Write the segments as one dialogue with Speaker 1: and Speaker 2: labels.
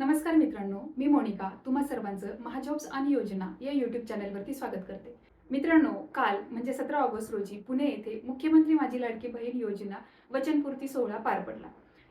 Speaker 1: नमस्कार मित्रांनो मी मोनिका. तुम्हा सर्वांचं महाजॉब्स आणि योजना या युट्यूब चॅनलवरती स्वागत करते. मित्रांनो काल म्हणजे सतरा ऑगस्ट रोजी पुणे येथे मुख्यमंत्री माझी लाडकी बहीण योजना वचनपूर्ती सोहळा पार पडला.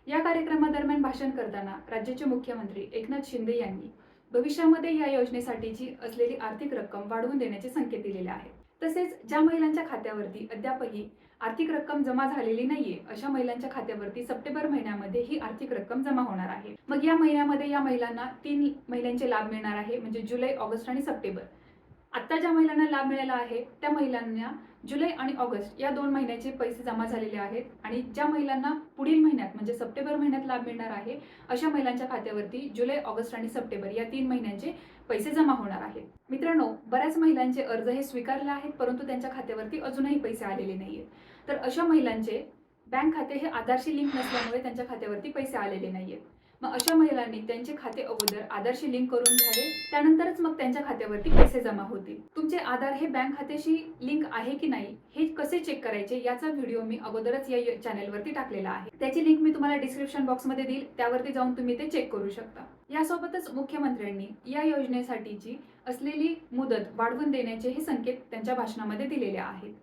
Speaker 1: या कार्यक्रमादरम्यान भाषण करताना राज्याचे मुख्यमंत्री एकनाथ शिंदे यांनी भविष्यामध्ये या योजनेसाठीची असलेली आर्थिक रक्कम वाढवून देण्याचे संकेत दिलेले आहेत. तसेच ज्या महिलांच्या खात्यावरती अद्यापही आर्थिक रक्कम जमा झालेली नाहीये अशा महिलांच्या खात्यावरती सप्टेंबर महिन्यामध्ये ही आर्थिक रक्कम जमा होणार आहे. मग या महिन्यामध्ये या महिलांना तीन महिलांचे लाभ मिळणार आहे म्हणजे जुलै ऑगस्ट आणि सप्टेंबर. आता ज्या महिलांना लाभ मिळाला आहे त्या महिलांना जुलै आणि ऑगस्ट या दोन महिन्याचे पैसे जमा झालेले आहेत आणि ज्या महिलांना पुढील महिन्यात म्हणजे सप्टेंबर महिन्यात लाभ मिळणार आहे अशा महिलांच्या खात्यावरती जुलै ऑगस्ट आणि सप्टेंबर या तीन महिन्यांचे पैसे जमा होणार आहेत. मित्रांनो बऱ्याच महिलांचे अर्ज हे स्वीकारले आहेत परंतु त्यांच्या खात्यावरती अजूनही पैसे आलेले नाहीयेत. तर अशा महिलांचे बँक खाते हे आधारशी लिंक नसल्यामुळे त्यांच्या खात्यावरती पैसे आलेले नाहीयेत. मग अशा महिलांनी त्यांचे खाते अगोदर आधारशी लिंक करून घ्यावे त्यानंतरच मग त्यांच्या खात्यावरती पैसे जमा होतील. तुमचे आधार हे बँक खात्याशी लिंक आहे की नाही हे कसे चेक करायचे याचा व्हिडिओ मी अगोदरच या चॅनेलवरती टाकलेला आहे. त्याची लिंक मी तुम्हाला डिस्क्रिप्शन बॉक्समध्ये देईल त्यावरती जाऊन तुम्ही ते चेक करू शकता. यासोबतच मुख्यमंत्र्यांनी या योजनेसाठीची असलेली मुदत वाढवून देण्याचे हे संकेत त्यांच्या भाषणामध्ये दिलेले आहेत.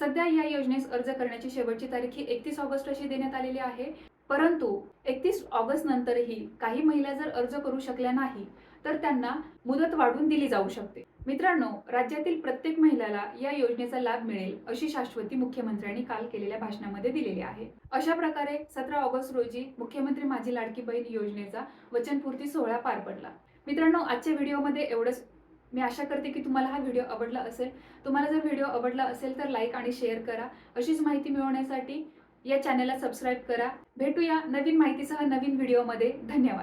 Speaker 1: सध्या या योजनेस अर्ज करण्याची शेवटची तारीख ही एकतीस ऑगस्ट अशी देण्यात आलेली आहे. परंतु एकतीस ऑगस्ट नंतरही काही महिला जर अर्ज करू शकल्या नाही तर त्यांना मुदत वाढवून दिली जाऊ शकते. मित्रांनो राज्यातील प्रत्येक महिलाला या योजनेचा लाभ मिळेल अशी शाश्वती मुख्यमंत्र्यांनी काल केलेल्या भाषणामध्ये दिलेली आहे. अशा प्रकारे सतरा ऑगस्ट रोजी मुख्यमंत्री माझी लाडकी बहीण योजनेचा वचनपूर्ती सोहळा पार पडला. मित्रांनो आजच्या व्हिडिओमध्ये एवढंच. मी आशा करते की तुम्हाला हा व्हिडिओ आवडला असेल. तुम्हाला जर व्हिडिओ आवडला असेल तर लाईक आणि शेअर करा. अशीच माहिती मिळवण्यासाठी या चॅनलला सबस्क्राईब करा. भेटूया नवीन माहितीसह नवीन व्हिडिओमध्ये. धन्यवाद.